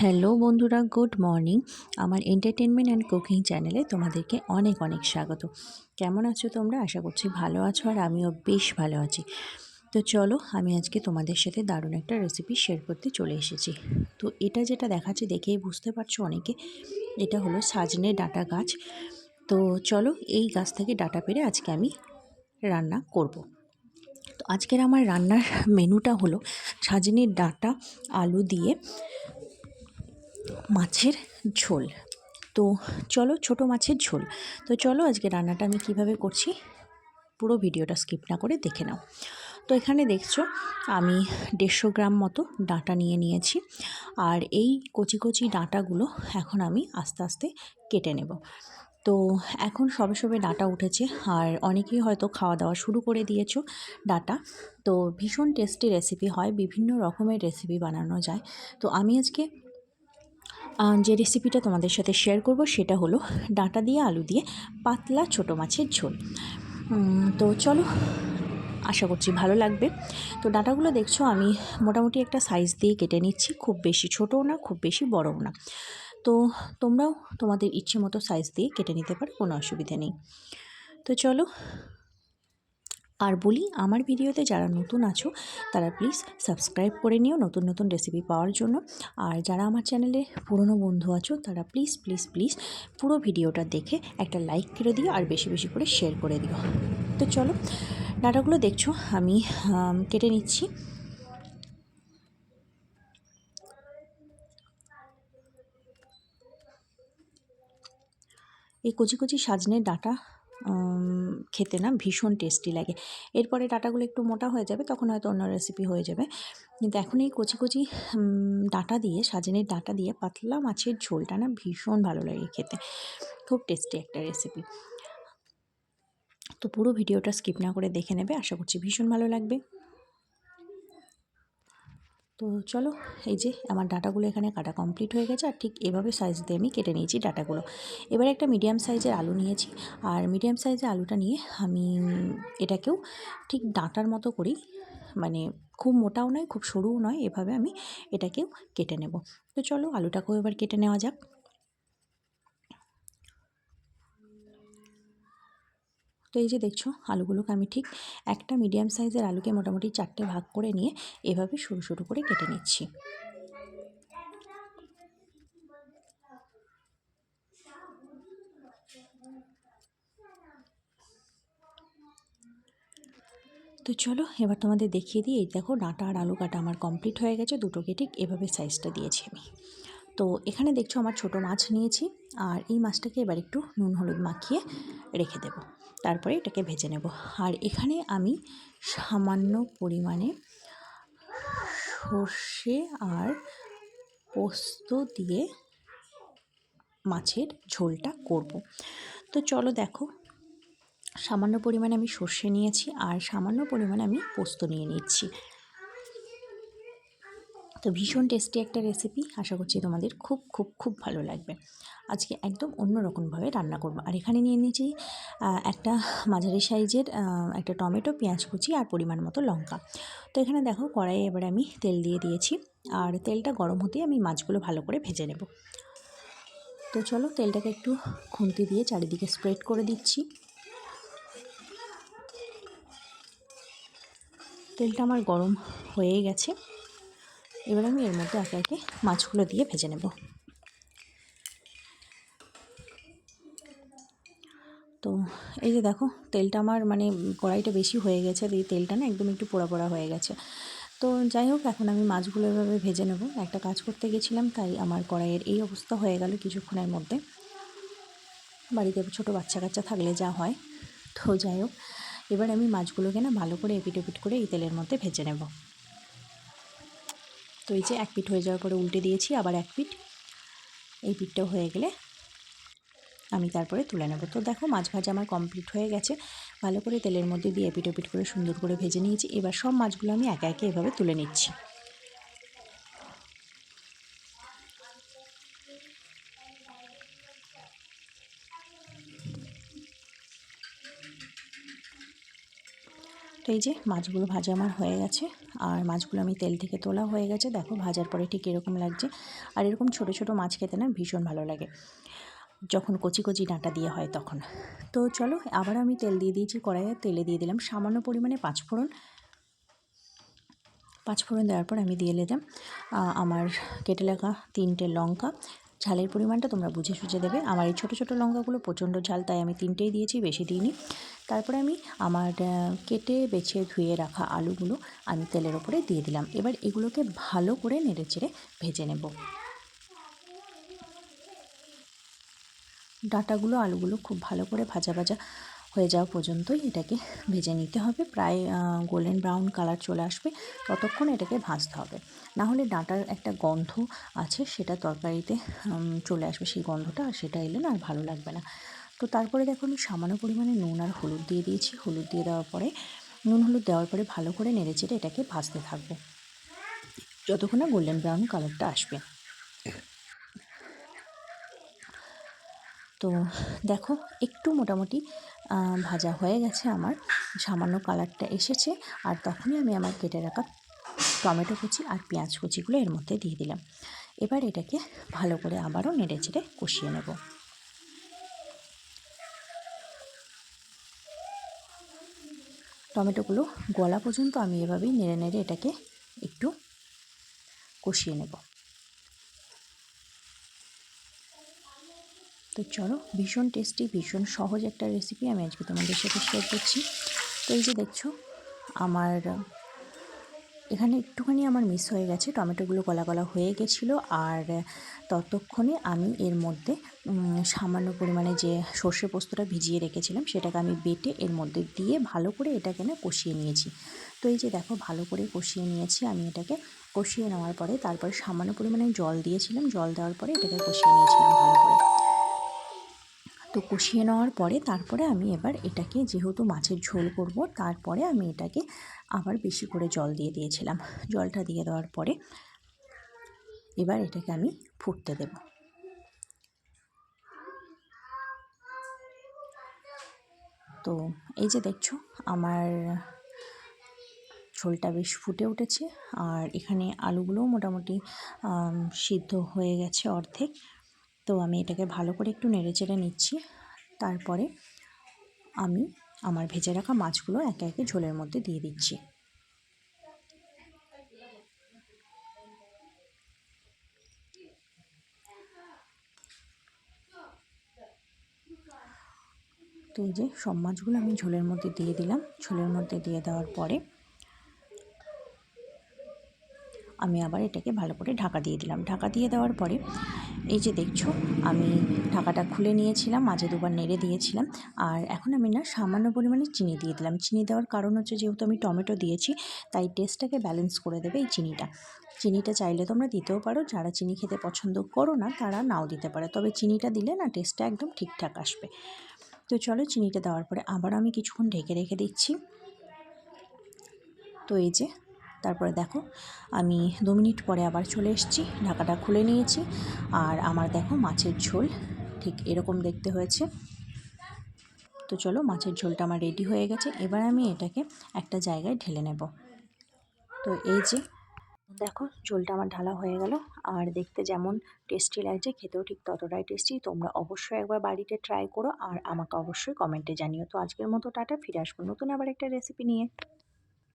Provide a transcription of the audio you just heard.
Hello বন্ধুরা, good morning. আমার entertainment and cooking চ্যানেলে তোমাদেরকে অনেক অনেক স্বাগত। কেমন আছো তোমরা? আশা করছি ভালো আছো আর আমিও বেশ ভালো আছি। তো চলো, আমি আজকে তোমাদের সাথে দারুণ একটা রেসিপি শেয়ার করতে চলে এসেছি। তো এটা যেটা দেখাচ্ছে দেখেই বুঝতে পারছ অনেকে, এটা হলো সাজনে ডাটা গাছ। তো চলো, এই গাছ থেকে ডাটা পেরে আজকে আমি রান্না করব। তো আজকের আমার রান্নার মেনুটা হলো সাজনের ডাটা, আলু দিয়ে মাছের ঝোল। তো চলো ছোট মাছের ঝোল। তো চলো আজকে রান্নাটা আমি কীভাবে করছি পুরো ভিডিওটা স্কিপ না করে দেখে নাও। তো এখানে দেখছ, আমি দেড়শো গ্রাম মতো ডাঁটা নিয়ে নিয়েছি। আর এই কচি কচি ডাঁটাগুলো এখন আমি আস্তে আস্তে কেটে নেব। তো এখন সবে সবে ডাটা উঠেছে। আর অনেকেই হয়তো খাওয়া দাওয়া শুরু করে দিয়েছ ডাটা। তো ভীষণ টেস্টি রেসিপি হয়। বিভিন্ন রকমের রেসিপি বানানো যায়। তো আমি আজকে যে রেসিপিটা তোমাদের সাথে শেয়ার করব সেটা হলো ডাঁটা দিয়ে আলু দিয়ে পাতলা ছোটো মাছের ঝোল। তো চলো, আশা করছি ভালো লাগবে। তো ডাটাগুলো দেখছ, আমি মোটামুটি একটা সাইজ দিয়ে কেটে নিচ্ছি, খুব বেশি ছোটও না, খুব বেশি বড়ও না। তো তোমরাও তোমাদের ইচ্ছে মতো সাইজ দিয়ে কেটে নিতে পারো, কোনো অসুবিধা নেই। তো চলো আর বলি, আমার ভিডিওতে যারা নতুন আছো, তারা প্লিজ সাবস্ক্রাইব করে নিও নতুন নতুন রেসিপি পাওয়ার জন্য। আর যারা আমার চ্যানেলে পুরনো বন্ধু আছো, তারা প্লিজ প্লিজ প্লিজ পুরো ভিডিওটা দেখে একটা লাইক করে দিও আর বেশি বেশি করে শেয়ার করে দিও। তো চলো, ডাটাগুলো দেখছ, আমি কেটে নিচ্ছি। এই কচি কচি সাজনের ডাটা খেতে না ভীষণ টেস্টি লাগে। এরপরে ডাটাগুলো একটু মোটা হয়ে যাবে, তখন হয়তো অন্য রেসিপি হয়ে যাবে। কিন্তু এখন এই কচি কচি ডাটা দিয়ে, সাজেনের ডাটা দিয়ে পাতলা মাছের ঝোলটা না ভীষণ ভালো লাগে খেতে। খুব টেস্টি একটা রেসিপি তো পুরো ভিডিওটা স্কিপ না করে দেখে নেবে, আশা করছি ভীষণ ভালো লাগবে। তো চলো, এই যে আমার ডাটাগুলো এখানে কাটা কমপ্লিট হয়ে গেছে, আর ঠিক এভাবে সাইজ দিয়ে আমি কেটে নিয়েছি ডাটাগুলো। এবার একটা মিডিয়াম সাইজের আলু নিয়েছি, আর মিডিয়াম সাইজের আলুটা নিয়ে আমি এটাকেও ঠিক ডাঁটার মতো করেই মানে খুব মোটাও নয়, খুব সরুও নয়, এভাবে আমি এটাকেও কেটে নেব। তো চলো, আলুটাকেও এবার কেটে নেওয়া যাক। তো এই যে দেখছ, আলুগুলোকে আমি ঠিক একটা মিডিয়াম সাইজের আলুকে মোটামুটি চারটে ভাগ করে নিয়ে এভাবে সরু সরু করে কেটে নিচ্ছি। তো চলো এবার তোমাদের দেখিয়ে দিই, এই দেখো ডাঁটা আর আলু কাটা আমার কমপ্লিট হয়ে গেছে, দুটোকে ঠিক এভাবে সাইজটা দিয়েছি আমি। তো এখানে দেখছ আমার ছোট মাছ নিয়েছি। আর এই মাছটাকে এবার একটু নুন হলুদ মাখিয়ে রেখে দেব। তারপরে এটাকে ভেজে নেব। আর এখানে আমি সামান্য পরিমাণে সর্ষে আর পোস্ত দিয়ে মাছের ঝোলটা করব। তো চলো দেখো, সামান্য পরিমাণে আমি সর্ষে নিয়েছি আর সামান্য পরিমাণে আমি পোস্ত নিয়ে নিচ্ছি। তো ভীষণ টেস্টি একটা রেসিপি আশা করছি তোমাদের খুব খুব খুব ভালো লাগবে। আজকে একদম অন্য রকমভাবে রান্না করব। আর এখানে নিয়ে নিয়েছি একটা মাঝারি সাইজের একটা টমেটো, পেঁয়াজ কুচি আর পরিমাণ মতো লঙ্কা। তো এখানে দেখো কড়াইয়ে এবারে আমি তেল দিয়ে দিয়েছি। আর তেলটা গরম হতেই আমি মাছগুলো ভালো করে ভেজে নেব। তো চলো তেলটাকে একটু খুন্তি দিয়ে চারিদিকে স্প্রেড করে দিচ্ছি। তেলটা আমার গরম হয়েই গেছে। এবার আমি এর মধ্যে একে একে মাছগুলো দিয়ে ভেজে নেব। তো এই যে দেখো, তেলটা আমার মানে কড়াইটা বেশি হয়ে গেছে, এই তেলটা না একদম একটু পোড়া পোড়া হয়ে গেছে। তো যাই হোক, এখন আমি মাছগুলো এভাবে ভেজে নেব। একটা কাজ করতে গেছিলাম, তাই আমার কড়াইয়ের এই অবস্থা হয়ে গেল কিছুক্ষণের মধ্যে। বাড়িতে ছোটো বাচ্চা কাচ্চা থাকলে যা হয়। তো যাই হোক, এবার আমি মাছগুলোকে না ভালো করে এপিট এপিট করে এই তেলের মধ্যে ভেজে নেব। তো এই যে এক পিঠ হয়ে যাওয়ার পরে উল্টে দিয়েছি, আবার এক পিঠ। এই পিঠটাও হয়ে গেলে আমি তারপরে তুলে নেব। তো দেখো, মাছ ভাজা আমার কমপ্লিট হয়ে গেছে। ভালো করে তেলের মধ্যে দিয়ে এপিট ওপিট করে সুন্দর করে ভেজে নিয়েছি। এবার সব মাছগুলো আমি একে একে এভাবে তুলে নিচ্ছি। তো এই যে মাছগুলো ভাজা আমার হয়ে গেছে। আর মাছগুলো আমি তেল থেকে তোলা হয়ে গেছে। দেখো ভাজার পরে ঠিক এরকম লাগছে। আর এরকম ছোট ছোট মাছ খেতে না ভীষণ ভালো লাগে। যখন কচি কচি ডাঁটা দিয়ে হয় তখন। তো চলো, আবার আমি তেল দিয়ে দিয়েছি কড়াইয়ে। তেলে দিয়ে দিলাম সামান্য পরিমাণে পাঁচফোড়ন। পাঁচফোড়ন দেওয়ার পর আমি দিয়ে দিলাম আমার কেটে রাখা তিনটে লঙ্কা। ঝালের পরিমাণটা তোমরা বুঝে সুঝে দেবে। আমার এই ছোটো ছোটো লঙ্কাগুলো প্রচণ্ড ঝাল, তাই আমি তিনটেই দিয়েছি, বেশি দিইনি। তারপরে আমি আমার কেটে বেছে ধুয়ে রাখা আলুগুলো আমি তেলের ওপরে দিয়ে দিলাম। এবার এগুলোকে ভালো করে নেড়ে চেড়ে ভেজে নেব। ডাঁটাগুলো, আলুগুলো খুব ভালো করে ভাজা ভাজা হয়ে যাওয়া পর্যন্তই এটাকে ভেজে নিতে হবে। প্রায় গোল্ডেন ব্রাউন কালার চলে আসবে। ততক্ষণ এটাকে ভাজতে হবে। না হলে ডাঁটার একটা গন্ধ আছে, সেটা তরকারিতে চলে আসবে। সেই গন্ধটা আর সেটা এলে না আর ভালো লাগবে না। তো তারপরে দেখো আমি সামান্য পরিমাণে নুন আর হলুদ দিয়ে দিয়েছি। হলুদ দিয়ে দেওয়ার পরে, নুন হলুদ দেওয়ার পরে ভালো করে নেড়ে চেড়ে এটাকে ভাজতে থাকব। যতক্ষণ না গোল্ডেন ব্রাউন কালারটা আসবে। তো দেখো, একটু মোটামুটি ভাজা হয়ে গেছে আমার। সামান্য কালারটা এসেছে। আর তখনই আমি আমার কেটে রাখা টমেটো কুচি আর পেঁয়াজ কুচিগুলো এর মধ্যে দিয়ে দিলাম। এবার এটাকে ভালো করে আবারও নেড়ে চেড়ে কষিয়ে নেব। টমেটোগুলো গলা পর্যন্ত আমি এভাবেই নেড়ে নেড়ে এটাকে একটু কষিয়ে নেব। তো চলো, ভীষণ টেস্টি ভীষণ সহজ একটা রেসিপি আমি আজকে তোমাদের সাথে শেয়ার করছি। তো এই যে দেখছ, আমার এখানে একটুখানি আমার মিস হয়ে গেছে। টমেটোগুলো গলা গলা হয়ে গেছিল আর ততক্ষণে আমি এর মধ্যে সামান্য পরিমাণে যে সর্ষে পোস্তটা ভিজিয়ে রেখেছিলাম সেটাকে আমি বেটে এর মধ্যে দিয়ে ভালো করে এটাকে না কষিয়ে নিয়েছি। তো এই যে দেখো ভালো করে কষিয়ে নিয়েছি আমি এটাকে। কষিয়ে নেওয়ার পরে তারপরে সামান্য পরিমাণে জল দিয়েছিলাম। জল দেওয়ার পরে এটাকে কষিয়ে নিয়েছিলাম ভালো করে। তো কষিয়ে নেওয়ার পরে তারপরে আমি এবার এটাকে যেহেতু মাছের ঝোল করব, তারপরে আমি এটাকে আবার বেশি করে জল দিয়ে দিয়েছিলাম। জলটা দিয়ে দেওয়ার পরে এবার এটাকে আমি ফুটতে দেব। তো এই যে দেখছ, আমার ঝোলটা বেশ ফুটে উঠেছে। আর এখানে আলুগুলোও মোটামুটি সিদ্ধ হয়ে গেছে অর্ধেক। তো আমি এটাকে ভালো করে একটু নেড়ে চেড়ে নিচ্ছি। তারপরে আমি আমার ভেজে রাখা মাছগুলো একে একে ঝোলের মধ্যে দিয়ে দিচ্ছি। তো এই যে সব মাছগুলো আমি ঝোলের মধ্যে দিয়ে দিলাম। ঝোলের মধ্যে দিয়ে দেওয়ার পরে আমি আবার এটাকে ভালো করে ঢাকা দিয়ে দিলাম। ঢাকা দিয়ে দেওয়ার পরে এই যে দেখছ, আমি ঢাকাটা খুলে নিয়েছিলাম, মাঝে দুবার নেড়ে দিয়েছিলাম, আর এখন আমি না সামান্য পরিমাণে চিনি দিয়ে দিলাম। চিনি দেওয়ার কারণ হচ্ছে যেহেতু আমি টমেটো দিয়েছি, তাই টেস্টটাকে ব্যালেন্স করে দেবে এই চিনিটা। চিনিটা চাইলে তোমরা দিতেও পারো, যারা চিনি খেতে পছন্দ করো না, তারা নাও দিতে পারে। তবে চিনিটা দিলে না টেস্টটা একদম ঠিকঠাক আসবে। তো চলো চিনিটা দেওয়ার পরে আবার আমি কিছুক্ষণ ঢেকে রেখে দিচ্ছি। তো এই যে তারপরে দেখো, আমি দু মিনিট পরে আবার চলে এসেছি, ঢাকাটা খুলে নিয়েছি। আর আমার দেখো মাছের ঝোল, ঠিক এরকম দেখতে হয়েছে। তো চলো মাছের ঝোলটা আমার রেডি হয়ে গেছে, এবার আমি এটাকে একটা জায়গায় ঢেলে নেব। তো এই যে, দেখো ঝোলটা আমার ঢালা হয়ে গেল, আর দেখতে যেমন টেস্টি লাগছে, খেতেও ঠিক ততটাই টেস্টি তোমরা অবশ্যই একবার বাড়িতে ট্রাই করো, আর আমাকে অবশ্যই কমেন্টে জানিও। তো আজকের মতো টাটা, ফিরে আসব নতুন আবার একটা রেসিপি নিয়ে।